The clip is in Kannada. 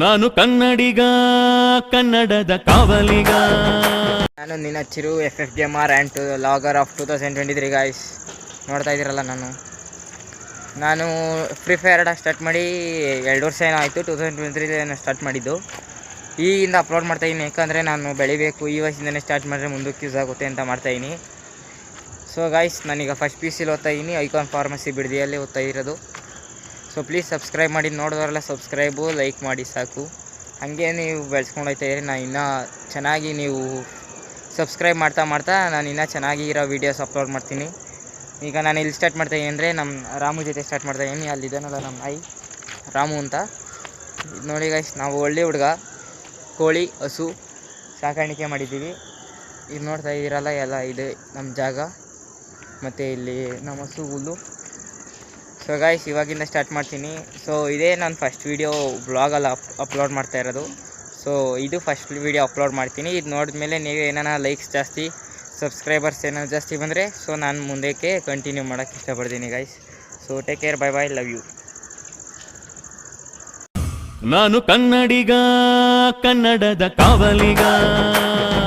ನಾನು ಕನ್ನಡಿಗ, ಕನ್ನಡದ ಕಾವಲಿಗ. ನಾನು ನಿನ್ನ Chiru F ಎಫ್ಗೆ R and to logger of two thousand twenty three guys ನೋಡ್ತಾ ಇದ್ದೀರಲ್ಲ ನಾನು. ನಾನು ಫ್ರೀ ಫೈರ್ ಸ್ಟಾರ್ಟ್ ಮಾಡಿ ಎರಡು ವರ್ಷ ಏನಾಯಿತು two thousand twenty three start ಮಾಡಿದ್ದು. ಈಗಿಂದ ಅಪ್ಲೋಡ್ ಮಾಡ್ತಾಯಿದ್ದೀನಿ ಯಾಕಂದರೆ ನಾನು ಬೆಳಿಬೇಕು, ಈ ವಯಸ್ಸಿಂದನೇ ಸ್ಟಾರ್ಟ್ ಮಾಡಿದ್ರೆ ಮುಂದಕ್ಕೆ ಯೂಸ್ ಆಗುತ್ತೆ ಅಂತ ಮಾಡ್ತಾಯಿದ್ದೀನಿ ಸೊ ಗಾಯ್ಸ್ ನಾನೀಗ ಫಸ್ಟ್ ಪಿ ಸಿಲಿ ಓದ್ತಾ ಐಕಾನ್ ಫಾರ್ಮಸಿ ಬಿಡದಿಯಲ್ಲಿ ಓದ್ತಾ ಇರೋದು. ಸೊ ಪ್ಲೀಸ್ ಸಬ್ಸ್ಕ್ರೈಬ್ ಮಾಡಿ ನೋಡಿದವರೆಲ್ಲ ಸಬ್ಸ್ಕ್ರೈಬು ಲೈಕ್ ಮಾಡಿ ಸಾಕು. ಹಾಗೆ ನೀವು ಬೆಳೆಸ್ಕೊಂಡು ಹೋಗ್ತಾ ಇದ್ದೀರಿ ನಾನು ಇನ್ನೂ ಚೆನ್ನಾಗಿ ನೀವು ಸಬ್ಸ್ಕ್ರೈಬ್ ಮಾಡ್ತಾ ಮಾಡ್ತಾ ನಾನು ಇನ್ನೂ ಚೆನ್ನಾಗಿ ಇರೋ ವೀಡಿಯೋಸ್ ಅಪ್ಲೋಡ್ ಮಾಡ್ತೀನಿ. ಈಗ ನಾನು ಇಲ್ಲಿ ಸ್ಟಾರ್ಟ್ ಮಾಡ್ತಾ ಇದ್ದೀನಿ ಅಂದರೆ ನಮ್ಮ ರಾಮು ಜೊತೆ ಸ್ಟಾರ್ಟ್ ಮಾಡ್ತಾ ಇದ್ದೀನಿ. ಅಲ್ಲಿದ್ದಾನಲ್ಲ ನಮ್ಮ ಐ, ರಾಮು ಅಂತ. ನೋಡಿ ಗೈಸ್ ನಾವು ಒಳ್ಳೆ ಹುಡುಗ. ಕೋಳಿ, ಹಸು ಸಾಕಾಣಿಕೆ ಮಾಡಿದ್ದೀವಿ. ಇದು ನೋಡ್ತಾ ಇದ್ದೀರಲ್ಲ, ಎಲ್ಲ ಇದೆ ನಮ್ಮ ಜಾಗ. ಮತ್ತು ಇಲ್ಲಿ ನಮ್ಮ ಹಸು ಹುಲ್ಲು ಸೊ ಗಾಯ್ಸ್ ಇವಾಗಿಂದ ಸ್ಟಾರ್ಟ್ ಮಾಡ್ತೀನಿ. ಸೊ ಇದೇ ನಾನು ಫಸ್ಟ್ ವೀಡಿಯೋ ಬ್ಲಾಗಲ್ಲಿ ಅಪ್ ಅಪ್ಲೋಡ್ ಮಾಡ್ತಾ ಇರೋದು. ಸೊ ಇದು ಫಸ್ಟ್ ವೀಡಿಯೋ ಅಪ್ಲೋಡ್ ಮಾಡ್ತೀನಿ. ಇದು ನೋಡಿದ್ಮೇಲೆ ನೀವು ಏನಾರ ಲೈಕ್ಸ್ ಜಾಸ್ತಿ ಸಬ್ಸ್ಕ್ರೈಬರ್ಸ್ ಏನಾರು ಜಾಸ್ತಿ ಬಂದರೆ ಸೊ ನಾನು ಮುಂದಕ್ಕೆ ಕಂಟಿನ್ಯೂ ಮಾಡೋಕ್ಕೆ ಇಷ್ಟಪಡ್ತೀನಿ guys so take care bye bye love you ನಾನು ಕನ್ನಡಿಗ, ಕನ್ನಡದ ಕಾವಲಿಗ.